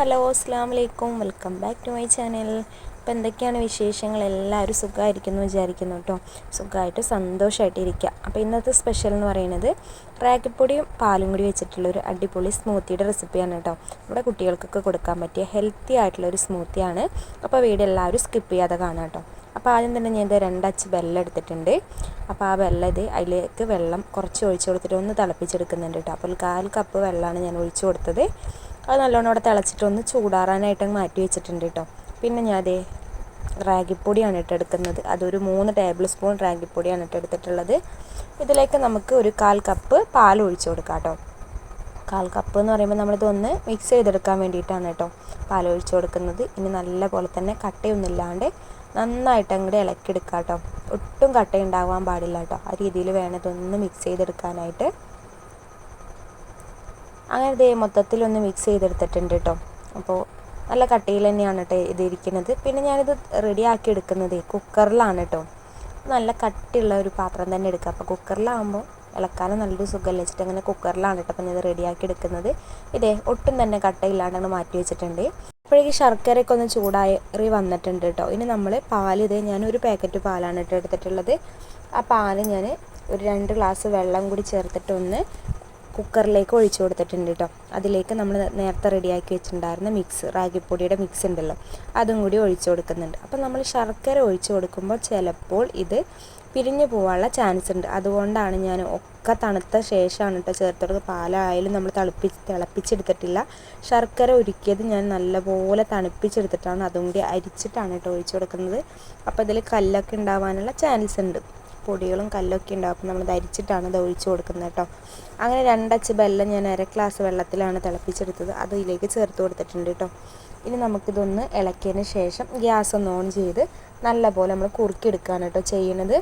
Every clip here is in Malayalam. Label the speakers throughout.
Speaker 1: അസ്സാമലൈക്കും welcome back to my channel. അപ്പോൾ എന്തൊക്കെയാണ് വിശേഷങ്ങൾ? എല്ലാവരും സുഖമായിരിക്കുന്നു വിചാരിക്കുന്നു കേട്ടോ. സുഖമായിട്ട് സന്തോഷമായിട്ട് ഇരിക്കുക. അപ്പോൾ ഇന്നത്തെ സ്പെഷ്യൽ എന്ന് പറയുന്നത് റാഗിപ്പൊടിയും പാലും കൂടി വെച്ചിട്ടുള്ള ഒരു അടിപൊളി സ്മൂത്തിയുടെ റെസിപ്പിയാണ് കേട്ടോ. നമ്മുടെ കുട്ടികൾക്കൊക്കെ കൊടുക്കാൻ പറ്റിയ ഹെൽത്തി ആയിട്ടുള്ള ഒരു സ്മൂത്തിയാണ് അപ്പോൾ വീട് എല്ലാവരും സ്കിപ്പ് ചെയ്യാതെ കാണാം കേട്ടോ. അപ്പോൾ ആദ്യം തന്നെ ഞാൻ ഇത് രണ്ടച്ച് വെള്ളം എടുത്തിട്ടുണ്ട്. അപ്പോൾ ആ വെള്ളം ഇത് അതിലേക്ക് വെള്ളം കുറച്ച് ഒഴിച്ച് കൊടുത്തിട്ട് ഒന്ന് തിളപ്പിച്ചെടുക്കുന്നുണ്ട് കേട്ടോ. അപ്പോൾ കാൽ കപ്പ് വെള്ളമാണ് ഞാൻ ഒഴിച്ച് കൊടുത്തത്. അത് നല്ലോണം ഇവിടെ തിളച്ചിട്ടൊന്ന് ചൂടാറാനായിട്ട് മാറ്റി വെച്ചിട്ടുണ്ട് കേട്ടോ. പിന്നെ ഞാൻ അതേ റാഗിപ്പൊടിയാണ് ഇട്ട് എടുക്കുന്നത്. അതൊരു മൂന്ന് ടേബിൾ സ്പൂൺ റാഗിപ്പൊടിയാണ് ഇട്ട് എടുത്തിട്ടുള്ളത്. ഇതിലേക്ക് നമുക്ക് ഒരു കാൽ കപ്പ് പാൽ ഒഴിച്ചു കൊടുക്കാം കേട്ടോ. കാൽ കപ്പ് എന്ന് പറയുമ്പോൾ നമ്മളിതൊന്ന് മിക്സ് ചെയ്തെടുക്കാൻ വേണ്ടിയിട്ടാണ് കേട്ടോ പാൽ ഒഴിച്ചു കൊടുക്കുന്നത്. ഇനി നല്ല പോലെ തന്നെ കട്ടയൊന്നുമില്ലാണ്ട് നന്നായിട്ട് അങ്ങോട്ട് ഇളക്കിയെടുക്കാം കേട്ടോ. ഒട്ടും കട്ട ഉണ്ടാവാൻ പാടില്ല കേട്ടോ. ആ രീതിയിൽ വേണം ഇതൊന്ന് മിക്സ് ചെയ്തെടുക്കാനായിട്ട്. അങ്ങനെ ഇതേ മൊത്തത്തിലൊന്ന് മിക്സ് ചെയ്തെടുത്തിട്ടുണ്ട് കേട്ടോ അപ്പോൾ നല്ല കട്ടിയിൽ തന്നെയാണ് കേട്ടോ ഇത് ഇരിക്കുന്നത് പിന്നെ ഞാനിത് റെഡിയാക്കി എടുക്കുന്നത് കുക്കറിലാണ് കേട്ടോ നല്ല കട്ടിയുള്ള ഒരു പാത്രം തന്നെ എടുക്കുക. അപ്പോൾ കുക്കറിലാകുമ്പോൾ ഇളക്കാനും നല്ലൊരു സുഖമല്ല? വെച്ചിട്ട് അങ്ങനെ കുക്കറിലാണ് കേട്ടോ അപ്പം ഇത് റെഡിയാക്കി എടുക്കുന്നത്. ഇതേ ഒട്ടും തന്നെ കട്ടയില്ലാണ്ട് മാറ്റി വെച്ചിട്ടുണ്ട്. അപ്പോഴേക്ക് ശർക്കരയൊക്കെ ഒന്ന് ചൂടായി വന്നിട്ടുണ്ട് കേട്ടോ ഇനി നമ്മൾ പാൽ ഇത് ഞാൻ ഒരു പാക്കറ്റ് പാലാണ് കേട്ടോ എടുത്തിട്ടുള്ളത്. ആ പാൽ ഞാൻ ഒരു രണ്ട് ഗ്ലാസ് വെള്ളം കൂടി ചേർത്തിട്ട് ഒന്ന് കുക്കറിലേക്ക് ഒഴിച്ചു കൊടുത്തിട്ടുണ്ട് കേട്ടോ. അതിലേക്ക് നമ്മൾ നേരത്തെ റെഡിയാക്കി വെച്ചിട്ടുണ്ടായിരുന്ന മിക്സ് റാഗിപ്പൊടിയുടെ മിക്സ് ഉണ്ടല്ലോ. അതും കൂടി ഒഴിച്ചു കൊടുക്കുന്നുണ്ട്. അപ്പോൾ നമ്മൾ ശർക്കര ഒഴിച്ചു കൊടുക്കുമ്പോൾ ചിലപ്പോൾ ഇത് പിരിഞ്ഞു പോകാനുള്ള ചാൻസ് ഉണ്ട്. അതുകൊണ്ടാണ് ഞാൻ ഒക്കെ തണുത്ത ശേഷമാണ് കേട്ടോ ചേർത്തത്. പാലായാലും നമ്മൾ തിളപ്പി തിളപ്പിച്ചെടുത്തിട്ടില്ല. ശർക്കര ഒരുക്കിയത് ഞാൻ നല്ലപോലെ തണുപ്പിച്ചെടുത്തിട്ടാണ്. അതും കൂടി അരിച്ചിട്ടാണ് കേട്ടോ ഒഴിച്ചു കൊടുക്കുന്നത്. അപ്പോൾ ഇതിൽ കല്ലൊക്കെ ഉണ്ടാവാനുള്ള ചാൻസ് ഉണ്ട്. പൊടികളും കല്ലൊക്കെ ഉണ്ടാവും അപ്പോൾ നമ്മൾ ധരിച്ചിട്ടാണ് ഇത് ഒഴിച്ചു കൊടുക്കുന്നത് കേട്ടോ. അങ്ങനെ രണ്ടച്ച് ബെല്ലം ഞാൻ അര ഗ്ലാസ് വെള്ളത്തിലാണ് തിളപ്പിച്ചെടുത്തത്. അത് ഇതിലേക്ക് ചേർത്ത് കൊടുത്തിട്ടുണ്ട് കേട്ടോ. ഇനി നമുക്കിതൊന്ന് ഇളക്കിയതിന് ശേഷം ഗ്യാസ് ഒന്ന് ഓൺ ചെയ്ത് നല്ലപോലെ നമ്മൾ കുറുക്കിയെടുക്കുകയാണ് കേട്ടോ ചെയ്യണത്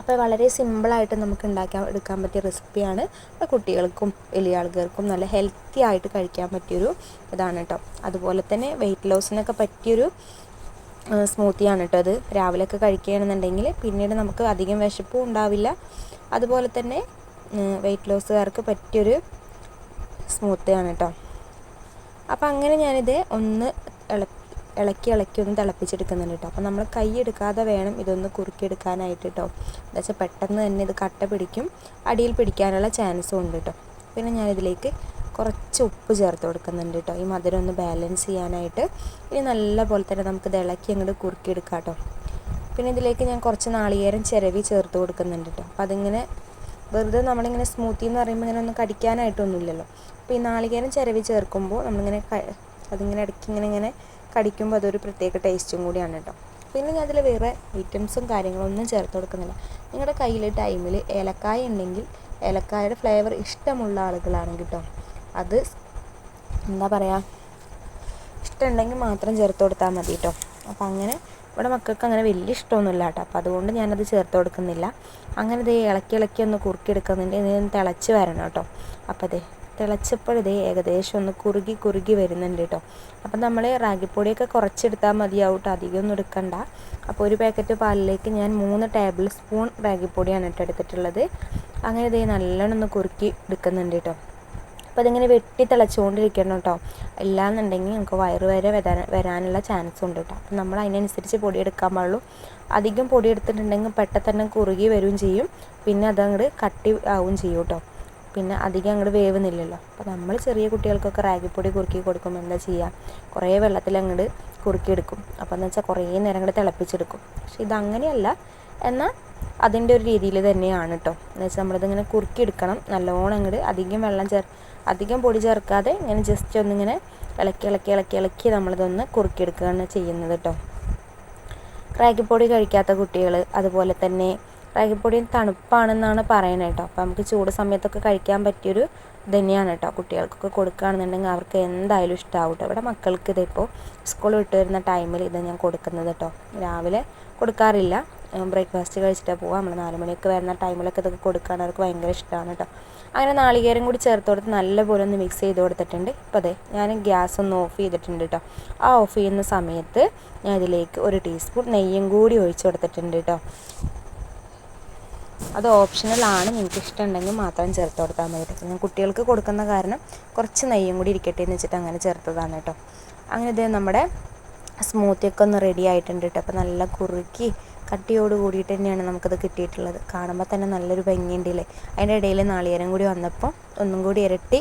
Speaker 1: അപ്പോൾ വളരെ സിമ്പിളായിട്ട് നമുക്ക് ഉണ്ടാക്കാൻ എടുക്കാൻ പറ്റിയ റെസിപ്പിയാണ് കുട്ടികൾക്കും വലിയ ആൾക്കാർക്കും നല്ല ഹെൽത്തി ആയിട്ട് കഴിക്കാൻ പറ്റിയൊരു ഇതാണ് കേട്ടോ. അതുപോലെ തന്നെ വെയിറ്റ് ലോസിനൊക്കെ പറ്റിയൊരു സ്മൂത്തിയാണ് കേട്ടോ അത്. രാവിലെയൊക്കെ കഴിക്കുകയാണെന്നുണ്ടെങ്കിൽ പിന്നീട് നമുക്ക് അധികം വിശപ്പും ഉണ്ടാവില്ല. അതുപോലെ തന്നെ വെയിറ്റ് ലോസുകാർക്ക് പറ്റിയൊരു സ്മൂത്തിയാണ് കേട്ടോ. അപ്പോൾ അങ്ങനെ ഞാനിത് ഒന്ന് ഇളക്കി ഇളക്കി ഒന്ന് തിളപ്പിച്ചെടുക്കുന്നുണ്ട് കേട്ടോ. അപ്പോൾ നമ്മൾ കൈ എടുക്കാതെ വേണം ഇതൊന്ന് കുറുക്കിയെടുക്കാനായിട്ട് കേട്ടോ. എന്താ വെച്ചാൽ പെട്ടെന്ന് തന്നെ ഇത് കട്ട പിടിക്കും. അടിയിൽ പിടിക്കാനുള്ള ചാൻസും ഉണ്ട് കേട്ടോ. പിന്നെ ഞാനിതിലേക്ക് കുറച്ച് ഉപ്പ് ചേർത്ത് കൊടുക്കുന്നുണ്ട് കേട്ടോ ഈ മധുരം ഒന്ന് ബാലൻസ് ചെയ്യാനായിട്ട്. ഇനി നല്ല പോലെ തന്നെ നമുക്ക് ഇത് ഇളക്കി അങ്ങോട്ട് കുറുക്കിയെടുക്കാം കേട്ടോ പിന്നെ ഇതിലേക്ക് ഞാൻ കുറച്ച് നാളികേരം ചിരവി ചേർത്ത് കൊടുക്കുന്നുണ്ട് കേട്ടോ അപ്പം അതിങ്ങനെ വെറുതെ നമ്മളിങ്ങനെ സ്മൂത്തി എന്ന് പറയുമ്പോൾ ഇങ്ങനെ ഒന്നും കടിക്കാനായിട്ടൊന്നുമില്ലല്ലോ. അപ്പോൾ ഈ നാളികേരം ചിരവി ചേർക്കുമ്പോൾ നമ്മളിങ്ങനെ അതിങ്ങനെ ഇടയ്ക്ക് ഇങ്ങനെ ഇങ്ങനെ കടിക്കുമ്പോൾ അതൊരു പ്രത്യേക ടേസ്റ്റും കൂടിയാണ് കേട്ടോ പിന്നെ ഞാൻ അതിൽ വേറെ ഐറ്റംസും കാര്യങ്ങളൊന്നും ചേർത്ത് കൊടുക്കുന്നില്ല. നിങ്ങളുടെ കയ്യിൽ ടൈമിൽ ഏലക്കായ ഉണ്ടെങ്കിൽ ഏലക്കായയുടെ ഫ്ലേവർ ഇഷ്ടമുള്ള ആളുകളാണ് കേട്ടോ അത് എന്താ പറയുക ഇഷ്ടമുണ്ടെങ്കിൽ മാത്രം ചേർത്ത് കൊടുത്താൽ മതി കേട്ടോ അപ്പം അങ്ങനെ ഇവിടെ മക്കൾക്ക് അങ്ങനെ വലിയ ഇഷ്ടമൊന്നുമില്ല കേട്ടോ അപ്പോൾ അതുകൊണ്ട് ഞാനത് ചേർത്ത് കൊടുക്കുന്നില്ല. അങ്ങനെ ഇതേ ഇളക്കി ഇളക്കി ഒന്ന് കുറുക്കി എടുക്കുന്നുണ്ട് ഇതിന് തിളച്ച് വരണം കേട്ടോ അപ്പോൾ അതെ തിളച്ചപ്പോൾ ഇതേ ഏകദേശം ഒന്ന് കുറുകി കുറുകി വരുന്നുണ്ട് കേട്ടോ അപ്പം നമ്മൾ റാഗിപ്പൊടിയൊക്കെ കുറച്ചെടുത്താൽ മതിയാവും കേട്ടോ അധികമൊന്നും എടുക്കണ്ട. അപ്പോൾ ഒരു പാക്കറ്റ് പാലിലേക്ക് ഞാൻ മൂന്ന് ടേബിൾ സ്പൂൺ റാഗിപ്പൊടിയാണ് കേട്ടോ എടുത്തിട്ടുള്ളത്. അങ്ങനെ ഇതേ നല്ലോണം ഒന്ന് കുറുക്കി എടുക്കുന്നുണ്ട് കേട്ടോ അപ്പോൾ അതിങ്ങനെ വെട്ടി തിളച്ചുകൊണ്ടിരിക്കണം കേട്ടോ ഇല്ലാന്നുണ്ടെങ്കിൽ നമുക്ക് വയറ് വരെ വരാനുള്ള ചാൻസ് ഉണ്ട് കേട്ടോ അപ്പം നമ്മൾ അതിനനുസരിച്ച് പൊടി എടുക്കാൻ പാടുള്ളൂ. അധികം പൊടി എടുത്തിട്ടുണ്ടെങ്കിൽ പെട്ടെന്ന് തന്നെ കുറുകി വരികയും ചെയ്യും. പിന്നെ അത് അങ്ങോട്ട് കട്ടി ആവുകയും ചെയ്യും കേട്ടോ പിന്നെ അധികം അങ്ങോട്ട് വേവുന്നില്ലല്ലോ. അപ്പോൾ നമ്മൾ ചെറിയ കുട്ടികൾക്കൊക്കെ റാഗിപ്പൊടി കുറുക്കി കൊടുക്കുമ്പോൾ എന്താ ചെയ്യുക കുറേ വെള്ളത്തിൽ അങ്ങോട്ട് കുറുക്കിയെടുക്കും. അപ്പോൾ എന്ന് വെച്ചാൽ കുറേ നേരം അങ്ങോട്ട് തിളപ്പിച്ചെടുക്കും. പക്ഷെ ഇതങ്ങനെയല്ല. എന്നാൽ അതിന്റെ ഒരു രീതിയിൽ തന്നെയാണ് കേട്ടോ എന്ന് വെച്ചാൽ നമ്മളിതിങ്ങനെ കുറുക്കിയെടുക്കണം. നല്ലോണം അങ്ങോട്ട് അധികം വെള്ളം ചേർ അധികം പൊടി ചേർക്കാതെ ഇങ്ങനെ ജസ്റ്റ് ഒന്നിങ്ങനെ ഇളക്കി ഇളക്കി ഇളക്കി ഇളക്കി നമ്മളിതൊന്ന് കുറുക്കിയെടുക്കുകയാണ് ചെയ്യുന്നത് കേട്ടോ റാഗിപ്പൊടി കഴിക്കാത്ത കുട്ടികൾ അതുപോലെ തന്നെ റാഗിപ്പൊടി തണുപ്പാണെന്നാണ് പറയുന്നത് കേട്ടോ അപ്പോൾ നമുക്ക് ചൂട് സമയത്തൊക്കെ കഴിക്കാൻ പറ്റിയൊരു തന്നെയാണ് കേട്ടോ കുട്ടികൾക്കൊക്കെ കൊടുക്കുകയാണെന്നുണ്ടെങ്കിൽ അവർക്ക് എന്തായാലും ഇഷ്ടമാവും കേട്ടോ ഇവിടെ മക്കൾക്ക് ഇതിപ്പോൾ സ്കൂൾ വിട്ട് വരുന്ന ടൈമിൽ ഇത് ഞാൻ കൊടുക്കുന്നത് കേട്ടോ രാവിലെ കൊടുക്കാറില്ല. ബ്രേക്ക്ഫാസ്റ്റ് കഴിച്ചിട്ടാണ് പോവുക നമ്മൾ നാല് മണിയൊക്കെ വരുന്ന ടൈമിലൊക്കെ ഇതൊക്കെ കൊടുക്കുകയാണ് അവർക്ക് ഭയങ്കര ഇഷ്ടമാണ് കേട്ടോ അങ്ങനെ നാളികേരം കൂടി ചേർത്ത് കൊടുത്ത് നല്ലപോലെ ഒന്ന് മിക്സ് ചെയ്ത് കൊടുത്തിട്ടുണ്ട്. ഇപ്പോൾ അതെ ഞാൻ ഗ്യാസ് ഒന്ന് ഓഫ് ചെയ്തിട്ടുണ്ട് കേട്ടോ ആ ഓഫ് ചെയ്യുന്ന സമയത്ത് ഞാൻ ഇതിലേക്ക് ഒരു ടീസ്പൂൺ നെയ്യും കൂടി ഒഴിച്ച് കൊടുത്തിട്ടുണ്ട് കേട്ടോ അത് ഓപ്ഷണലാണ് നിങ്ങൾക്ക് ഇഷ്ടമുണ്ടെങ്കിൽ മാത്രം ചേർത്ത് കൊടുത്താൽ മതി കേട്ടോ ഞാൻ കുട്ടികൾക്ക് കൊടുക്കുന്ന കാരണം കുറച്ച് നെയ്യും കൂടി ഇരിക്കട്ടെ എന്ന് വെച്ചിട്ട് അങ്ങനെ ചേർത്തതാണ് കേട്ടോ അങ്ങനെ ഇത് നമ്മുടെ സ്മൂത്തിയൊക്കെ ഒന്ന് റെഡി ആയിട്ടുണ്ട് കേട്ടോ അപ്പോൾ നല്ല കുറുക്കി കട്ടിയോട് കൂടിയിട്ട് തന്നെയാണ് നമുക്കത് കിട്ടിയിട്ടുള്ളത്. കാണുമ്പോൾ തന്നെ നല്ലൊരു ഭംഗിയുണ്ടല്ലേ? അതിന്റെ ഇടയിൽ നാളികേരം കൂടി വന്നപ്പോൾ ഒന്നും കൂടി ഇരട്ടി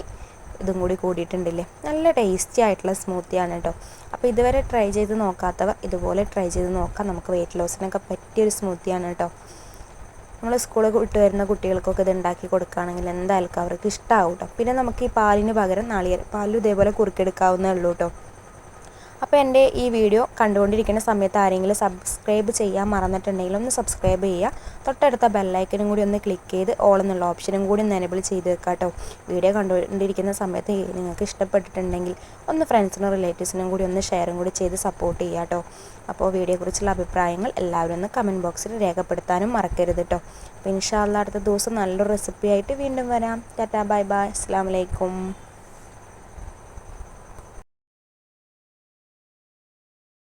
Speaker 1: ഇതും കൂടി കൂടിയിട്ടുണ്ടല്ലേ? നല്ല ടേസ്റ്റി ആയിട്ടുള്ള സ്മൂത്തിയാണ് കേട്ടോ അപ്പോൾ ഇതുവരെ ട്രൈ ചെയ്ത് നോക്കാത്തവ ഇതുപോലെ ട്രൈ ചെയ്ത് നോക്കാം. നമുക്ക് വെയിറ്റ് ലോസിനൊക്കെ പറ്റിയൊരു സ്മൂത്തിയാണ് കേട്ടോ നമ്മൾ സ്കൂളിൽ വിട്ട് വരുന്ന കുട്ടികൾക്കൊക്കെ ഇത് ഉണ്ടാക്കി കൊടുക്കുകയാണെങ്കിൽ എന്തായാലും അവർക്ക് ഇഷ്ടമാവും കേട്ടോ പിന്നെ നമുക്ക് ഈ പാലിന് പകരം നാളികേരം പാലും ഇതേപോലെ കുറുക്കെടുക്കാവുന്നേ ഉള്ളൂ കേട്ടോ അപ്പോൾ എന്റെ ഈ വീഡിയോ കണ്ടുകൊണ്ടിരിക്കുന്ന സമയത്ത് ആരെങ്കിലും സബ്സ്ക്രൈബ് ചെയ്യാൻ മറന്നിട്ടുണ്ടെങ്കിൽ ഒന്ന് സബ്സ്ക്രൈബ് ചെയ്യുക. തൊട്ടടുത്ത ബെല്ലൈക്കനും കൂടി ഒന്ന് ക്ലിക്ക് ചെയ്ത് ഓൾ എന്നുള്ള ഓപ്ഷനും കൂടി ഒന്ന് എനേബിൾ ചെയ്ത് വെക്കുക കേട്ടോ. വീഡിയോ കണ്ടുകൊണ്ടിരിക്കുന്ന സമയത്ത് നിങ്ങൾക്ക് ഇഷ്ടപ്പെട്ടിട്ടുണ്ടെങ്കിൽ ഒന്ന് ഫ്രണ്ട്സിനും റിലേറ്റീവ്സിനും കൂടി ഒന്ന് ഷെയറും കൂടി ചെയ്ത് സപ്പോർട്ട് ചെയ്യുക കേട്ടോ. അപ്പോൾ വീഡിയോയെക്കുറിച്ചുള്ള അഭിപ്രായങ്ങൾ എല്ലാവരും ഒന്ന് കമന്റ് ബോക്സിൽ രേഖപ്പെടുത്താനും മറക്കരുത് കേട്ടോ. അപ്പോൾ ഇൻഷാല്ല അടുത്ത ദിവസം നല്ലൊരു റെസിപ്പി ആയിട്ട് വീണ്ടും വരാം. ടാറ്റാ ബൈ ബൈ അസ്സാം വലൈക്കും